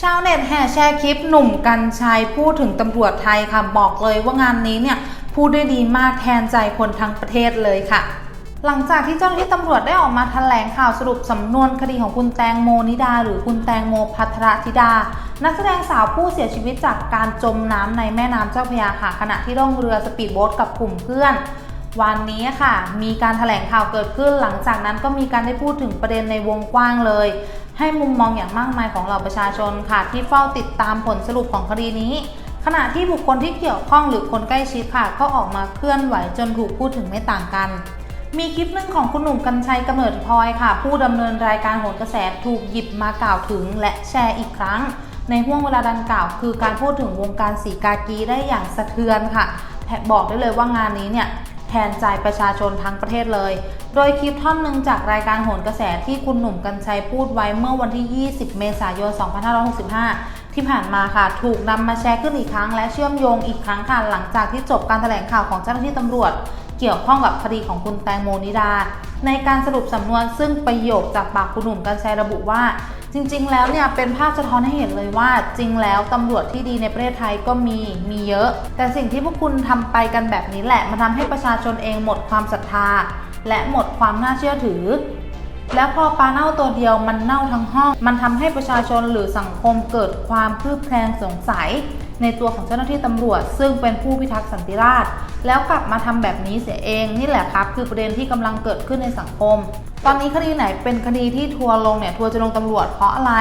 ชาวเน็ตแห่แชร์คลิปหนุ่มกัญชัยพูดถึงตำรวจไทยค่ะ บอกเลยว่างานนี้เนี่ย พูดได้ดีมากแทนใจคนทั้งประเทศเลยค่ะ หลังจากที่เจ้าหน้าที่ตำรวจได้ออกมาแถลงข่าวสรุปสำนวนคดีของคุณแตงโมนิดา หรือคุณแตงโมพัทรธิดา นักแสดงสาวผู้เสียชีวิตจากการจมน้ำในแม่น้ำเจ้าพระยาค่ะขณะที่ล่องเรือสปีดโบ๊ทกับกลุ่มเพื่อนวันนี้ค่ะ มีการแถลงข่าวเกิดขึ้นหลังจากนั้นก็มีการได้พูดถึงประเด็นในวงกว้างเลย ให้มุมมองอย่างมากมายของเหล่าประชาชนค่ะ ที่เฝ้าติดตามผลสรุปของคดีนี้ ขณะที่บุคคลที่เกี่ยวข้องหรือคนใกล้ชิดค่ะ ก็ออกมาเคลื่อนไหวจนถูกพูดถึงไม่ต่างกัน มีคลิปหนึ่งของคุณหนุ่มกัญชัยกำเนิดพลอยค่ะ ผู้ดำเนินรายการโหนกระแสถูกหยิบมากล่าวถึงและแชร์อีกครั้ง ในห่วงเวลาดังกล่าว คือการพูดถึงวงการสีกากีได้อย่างสะเทือนค่ะแถมบอกได้เลยว่างานนี้เนี่ย นใจประชาชนทั้งประเทศเลย โดยคลิปท่อนหนึ่งจากรายการโหนกระแสที่คุณหนุ่มกัญชัยพูดไว้เมื่อวันที่ 20 เมษายน 2565 ที่ผ่านมาค่ะ ถูกนำมาแชร์ขึ้นอีกครั้ง และเชื่อมโยงอีกครั้งค่ะหลังจากที่จบการแถลงข่าวของเจ้าหน้าที่ตำรวจ เกี่ยวข้องกับคดีของคุณแตงโมนิดา ในการสรุปสำนวนซึ่งประโยคจากปากคุณหนุ่มกัญชัยระบุว่า จริง ๆ แล้วเนี่ยเป็นภาพสะท้อนให้เห็นเลยว่าจริงแล้วตำรวจที่ดีในประเทศไทยก็มีมีเยอะ แต่สิ่งที่พวกคุณทำไปกันแบบนี้แหละมันทำให้ประชาชนเองหมดความศรัทธา และหมดความน่าเชื่อถือ แล้วพอปลาเน่าตัวเดียวมันเน่าทั้งห้อง มันทำให้ประชาชนหรือสังคมเกิดความคลืบแคลงสงสัย ในตัวของเจ้าหน้าที่ตำรวจ ซึ่งเป็นผู้พิทักษ์สันติราษฎร์แล้วกลับมาทำแบบนี้เสียเองนี่แหละครับ คือประเด็นที่กำลังเกิดขึ้นในสังคม ตอนนี้คดีไหนเป็นคดีที่ทัวร์ลงเนี่ยทัวร์จะลงตำรวจเพราะอะไร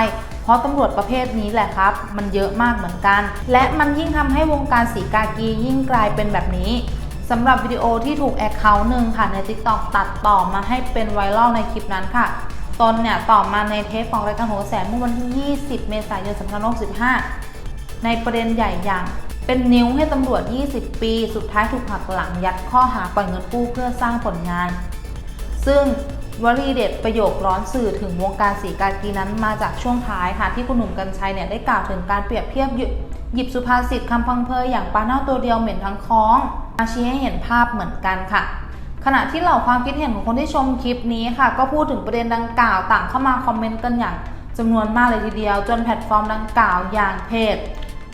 เพราะตำรวจประเภทนี้แหละครับ มันเยอะมากเหมือนกัน และมันยิ่งทำให้วงการสีกากียิ่งกลายเป็นแบบนี้สำหรับวิดีโอที่ถูกแอคเคาท์หนึ่งค่ะใน TikTok ตัดต่อมาให้เป็นไวรัลในคลิปนั้นค่ะตนเนี่ยต่อมาในเทปของรายการโหแสนเมื่อวันที่ 20 เมษายน 2565 ในประเด็นใหญ่อย่างเป็นนิ้วให้ตำรวจ 20 ปี สุดท้ายถูกหักหลังยัดข้อหาปล่อยเงินกู้เพื่อสร้างผลงาน ซึ่งวลีเด็ดประโยคร้อนสื่อถึงวงการสีกากีนั้นมาจากช่วงท้ายค่ะที่คุณหนุ่มกัญชัยเนี่ยได้กล่าวถึงการเปรียบเทียบหยิบหยิบสุภาษิตคำพังเพยอย่างปลาเน่าตัวเดียวเหม็นทั้งคล้องมาชี้ให้เห็นภาพเหมือนกันค่ะ ขณะที่เหล่าความคิดเห็นของคนที่ชมคลิปนี้ค่ะ ก็พูดถึงประเด็นดังกล่าวต่างเข้ามาคอมเมนต์กันอย่างจำนวนมากเลยทีเดียว จนแพลตฟอร์มดังกล่าวอย่างเพจ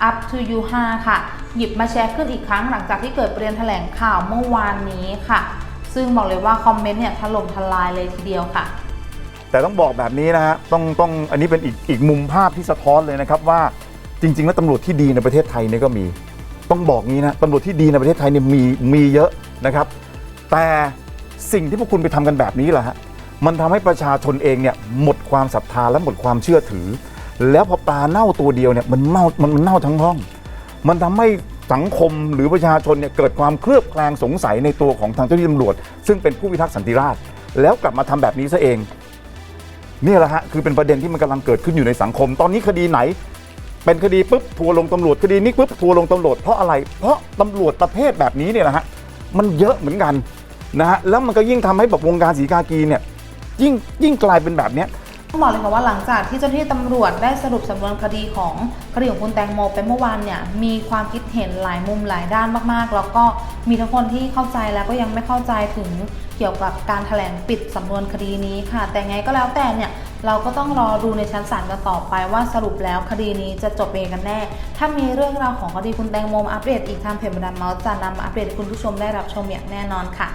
up to you 5ค่ะ หยิบมาแชร์ขึ้นอีกครั้งหลังจากที่เกิดประเด็นแถลงข่าวเมื่อวานนี้ค่ะ ซึ่งบอกเลยว่าคอมเมนต์เนี่ยถล่มทลายเลยทีเดียวค่ะ แต่ต้องบอกแบบนี้นะฮะต้องต้องอันนี้เป็นอีกอีกมุมภาพที่สะท้อนเลยนะครับว่าจริง ๆ แล้วตำรวจที่ดีในประเทศไทยเนี่ยก็มี ต้องบอกงี้นะตำรวจที่ดีในประเทศไทยเนี่ยมีมีเยอะนะครับ แต่สิ่งที่พวกคุณไปทำกันแบบนี้แหละฮะมันทำให้ประชาชนเองเนี่ยหมดความศรัทธาและหมดความเชื่อถือ แล้วพอปลาเน่าตัวเดียวเนี่ยมันเน่ามันมันเน่าทั้งห้อง มันทำให้สังคมหรือประชาชนเนี่ยเกิดความเคลือบแคลงสงสัยในตัวของทางเจ้าหน้าที่ตำรวจ ซึ่งเป็นผู้พิทักษ์สันติราษฎร์แล้วกลับมาทำแบบนี้ซะเองเนี่ยแหละฮะคือเป็นประเด็นที่มันกำลังเกิดขึ้นอยู่ในสังคม ตอนนี้คดีไหน เป็นคดีปุ๊บทัวร์ลงตำรวจคดีนี้ปุ๊บทัวร์ลงตำรวจเพราะอะไร เพราะตำรวจประเภทแบบนี้เนี่ยนะฮะมันเยอะเหมือนกันนะฮะแล้วมันก็ยิ่งทำให้แบบวงการสีกากีเนี่ยยิ่งยิ่งกลายเป็นแบบเนี้ย ต้องบอกเลยค่ะว่าหลังจากที่เจ้าหน้าที่ตำรวจได้สรุปสำนวนคดีของคดีของคุณแตงโมไปเมื่อวานเนี่ยมีความคิดเห็นหลายมุมหลายด้านมากๆ แล้วก็มีทั้งคนที่เข้าใจแล้วก็ยังไม่เข้าใจถึงเกี่ยวกับการแถลงปิดสำนวนคดีนี้ค่ะ แต่ไงก็แล้วแต่เนี่ยเราก็ต้องรอดูในชั้นศาลกันต่อไปว่าสรุปแล้วคดีนี้จะจบเองกันแน่ ถ้ามีเรื่องราวของคดีคุณแตงโมอัปเดตอีกทางเพจบันดาลเมาส์จะนำมาอัปเดตให้คุณผู้ชมได้รับชมอย่างแน่นอนค่ะ